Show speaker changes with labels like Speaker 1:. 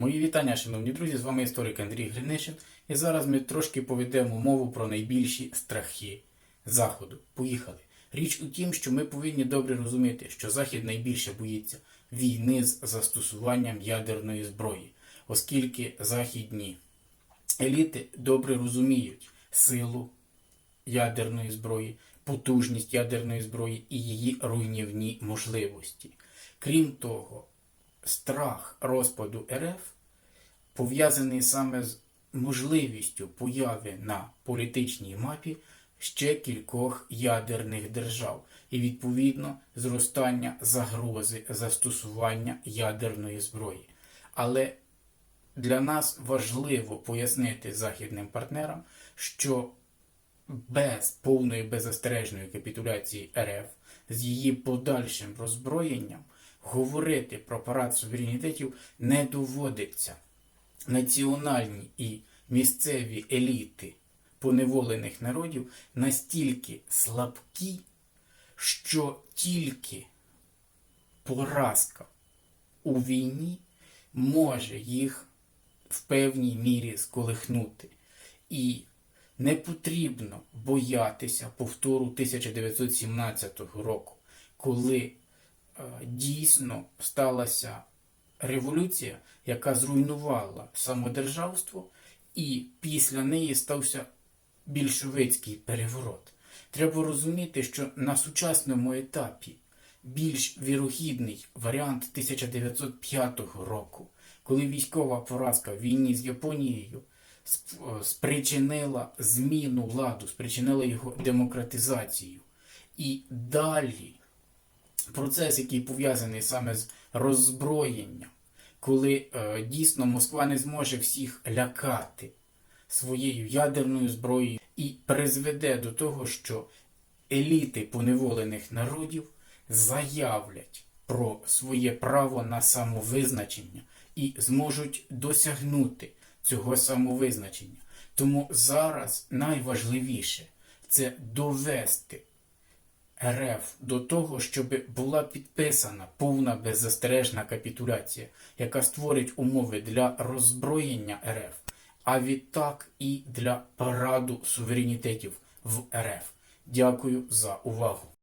Speaker 1: Мої вітання, шановні друзі, з вами історик Андрій Гринишин. І зараз ми трошки поведемо мову про найбільші страхи Заходу. Поїхали. Річ у тім, що ми повинні добре розуміти, що Захід найбільше боїться війни з застосуванням ядерної зброї, оскільки західні еліти добре розуміють силу ядерної зброї, потужність ядерної зброї і її руйнівні можливості. Крім того, страх розпаду РФ пов'язаний саме з можливістю появи на політичній мапі ще кількох ядерних держав і відповідно зростання загрози застосування ядерної зброї. Але для нас важливо пояснити західним партнерам, що без повної беззастережної капітуляції РФ з її подальшим роззброєнням говорити про парад суверенітетів не доводиться. Національні і місцеві еліти поневолених народів настільки слабкі, що тільки поразка у війні може їх в певній мірі сколихнути. І не потрібно боятися повтору 1917 року, коли дійсно сталася революція, яка зруйнувала самодержавство, і після неї стався більшовицький переворот. Треба розуміти, що на сучасному етапі більш вірогідний варіант 1905 року, коли військова поразка в війні з Японією спричинила зміну владу, спричинила його демократизацію. І далі процес, який пов'язаний саме з роззброєнням, коли е, дійсно Москва не зможе всіх лякати своєю ядерною зброєю і призведе до того, що еліти поневолених народів заявлять про своє право на самовизначення і зможуть досягнути цього самовизначення. Тому зараз найважливіше це довести РФ до того, щоб була підписана повна беззастережна капітуляція, яка створить умови для роззброєння РФ, а відтак і для параду суверенітетів в РФ. Дякую за увагу.